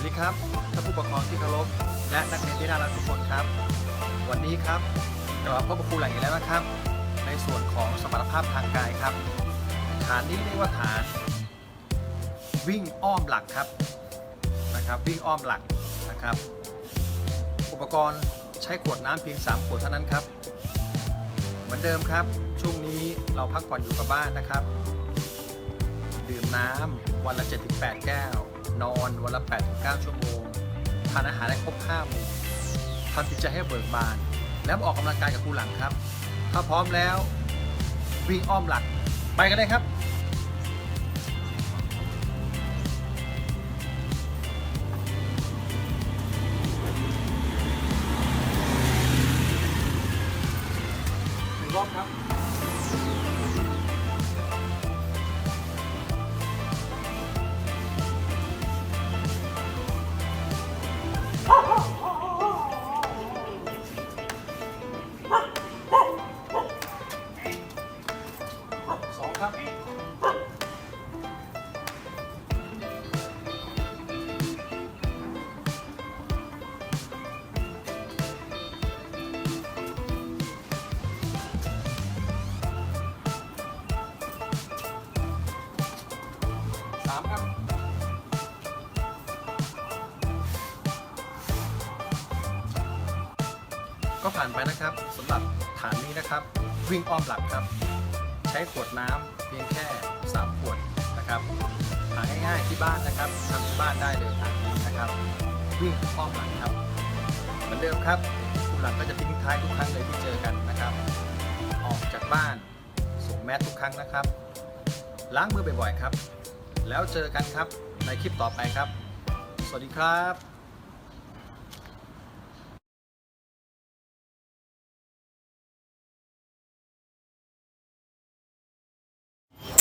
วัสดีครับท่านผู้ปกครองที่เคารพและนักเรียนที่น่ารักทุกคนครับ วันนี้ครับกลับมาพบกับครูหล่งอีกแล้วนะครับ ในส่วนของสมรรถภาพทางกายครับ ฐานนี้เรียกว่าฐาน วิ่งอ้อมหลักครับนะครับ วิ่งอ้อมหลักนะครับ อุปกรณ์ใช้ขวดน้ำเพียง 3 ขวดเท่านั้นครับ เหมือนเดิมครับ ช่วงนี้เราพักผ่อนอยู่กับบ้านนะครับ ดื่มน้ำวันละ 7-8 แก้ว นอนวันละ 8-9 ชั่วโมง ทานอาหารให้ครบ5หมู่ทำจิตใจให้เบิกบาน แล้วออกกำลังกายกับครูหลังครับ ถ้าพร้อมแล้ว วิ่งอ้อมหลัก ไปกันเลยครับรอบครับ ก็ผ่านไปนะครับสำหรับฐานนี้นะครับ วิ่งอ้อมหลักครับ ใช้ขวดน้ำเพียงแค่ 3 ขวดนะครับหาง่ายๆที่บ้านนะครับทำที่บ้านได้เลยฐานนี้นะครับ วิ่งอ้อมหลังครับ เหมือนเดิมครับคุณหลังก็จะทิ้งท้ายทุกครั้งเลยที่เจอกันนะครับ ออกจากบ้านสวมแมสทุกครั้งนะครับ ล้างมือบ่อยๆครับ แล้วเจอกันครับในคลิปต่อไปครับ สวัสดีครับ